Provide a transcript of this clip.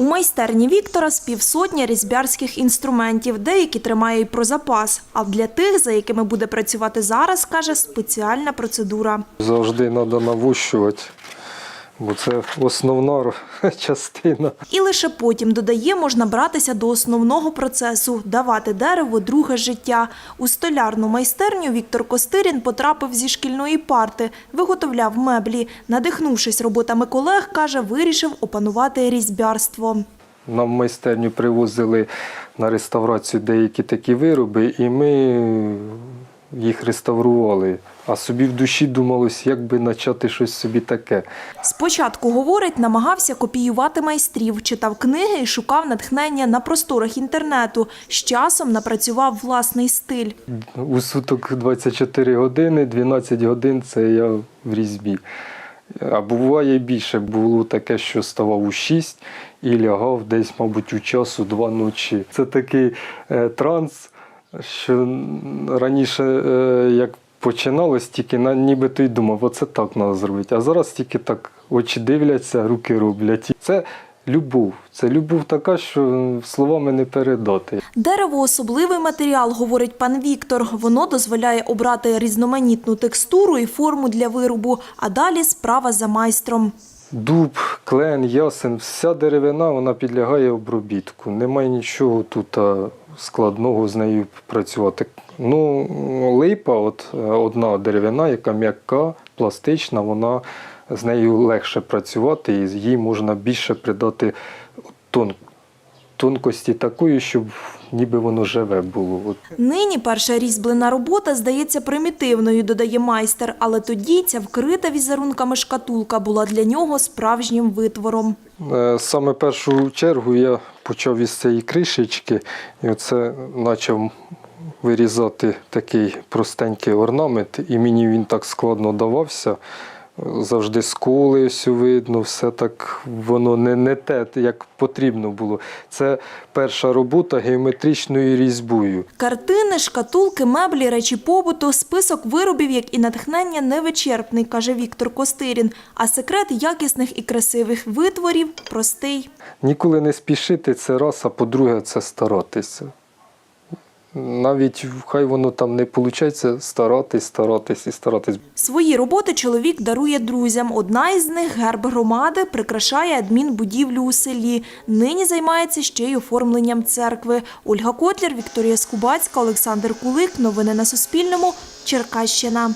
У майстерні Віктора з півсотні різьбярських інструментів, деякі тримає й про запас. А для тих, за якими буде працювати зараз, каже, спеціальна процедура. Завжди треба навощувати, бо це основна частина. І лише потім, додає, можна братися до основного процесу – давати дереву друге життя. У столярну майстерню Віктор Костирін потрапив зі шкільної парти, виготовляв меблі. Надихнувшись роботами колег, каже, вирішив опанувати різьбярство. Нам в майстерню привозили на реставрацію деякі такі вироби, і ми їх реставрували. А собі в душі думалось, як би почати щось собі таке. Спочатку, говорить, намагався копіювати майстрів, читав книги і шукав натхнення на просторах інтернету. З часом напрацював власний стиль. У суток 24 години, 12 годин це я в різьбі. А буває більше. Було таке, що ставав у 6 і лягав десь, мабуть, у часу два ночі. Це такий е, транс, що раніше, е, як починалось, тільки на, нібито й думав, оце так треба зробити. А зараз тільки так очі дивляться, руки роблять. Це любов. Це любов така, що словами не передати. Дерево – особливий матеріал, говорить пан Віктор. Воно дозволяє обрати різноманітну текстуру і форму для виробу, а далі справа за майстром. Дуб, клен, ясен, вся деревина вона підлягає обробітку. Немає нічого тут складного з нею працювати. Ну, липа, от е, одна деревина, яка м'яка, пластична, вона з нею легше працювати і їй можна більше придати тон, тонкості такої, щоб ніби воно живе було. Нині перша різьблена робота здається примітивною, додає майстер, але тоді ця вкрита візерунками шкатулка була для нього справжнім витвором. Е, Саме першу чергу я почав із цієї кришечки і оце почав вирізати такий простенький орнамент, і мені він так складно давався. Завжди сколи ось видно, все так воно не, не те, як потрібно було. Це перша робота геометричною різьбою. Картини, шкатулки, меблі, речі побуту – список виробів, як і натхнення, невичерпний, каже Віктор Костирін. А секрет якісних і красивих витворів простий. Ніколи не спішити це раз, а по-друге, це старатися. Навіть хай воно там не виходить, старатись, старатись і старатись. Свої роботи чоловік дарує друзям. Одна із них – герб громади, прикрашає адмінбудівлю у селі. Нині займається ще й оформленням церкви. Ольга Котлер, Вікторія Скубацька, Олександр Кулик. Новини на Суспільному. Черкащина.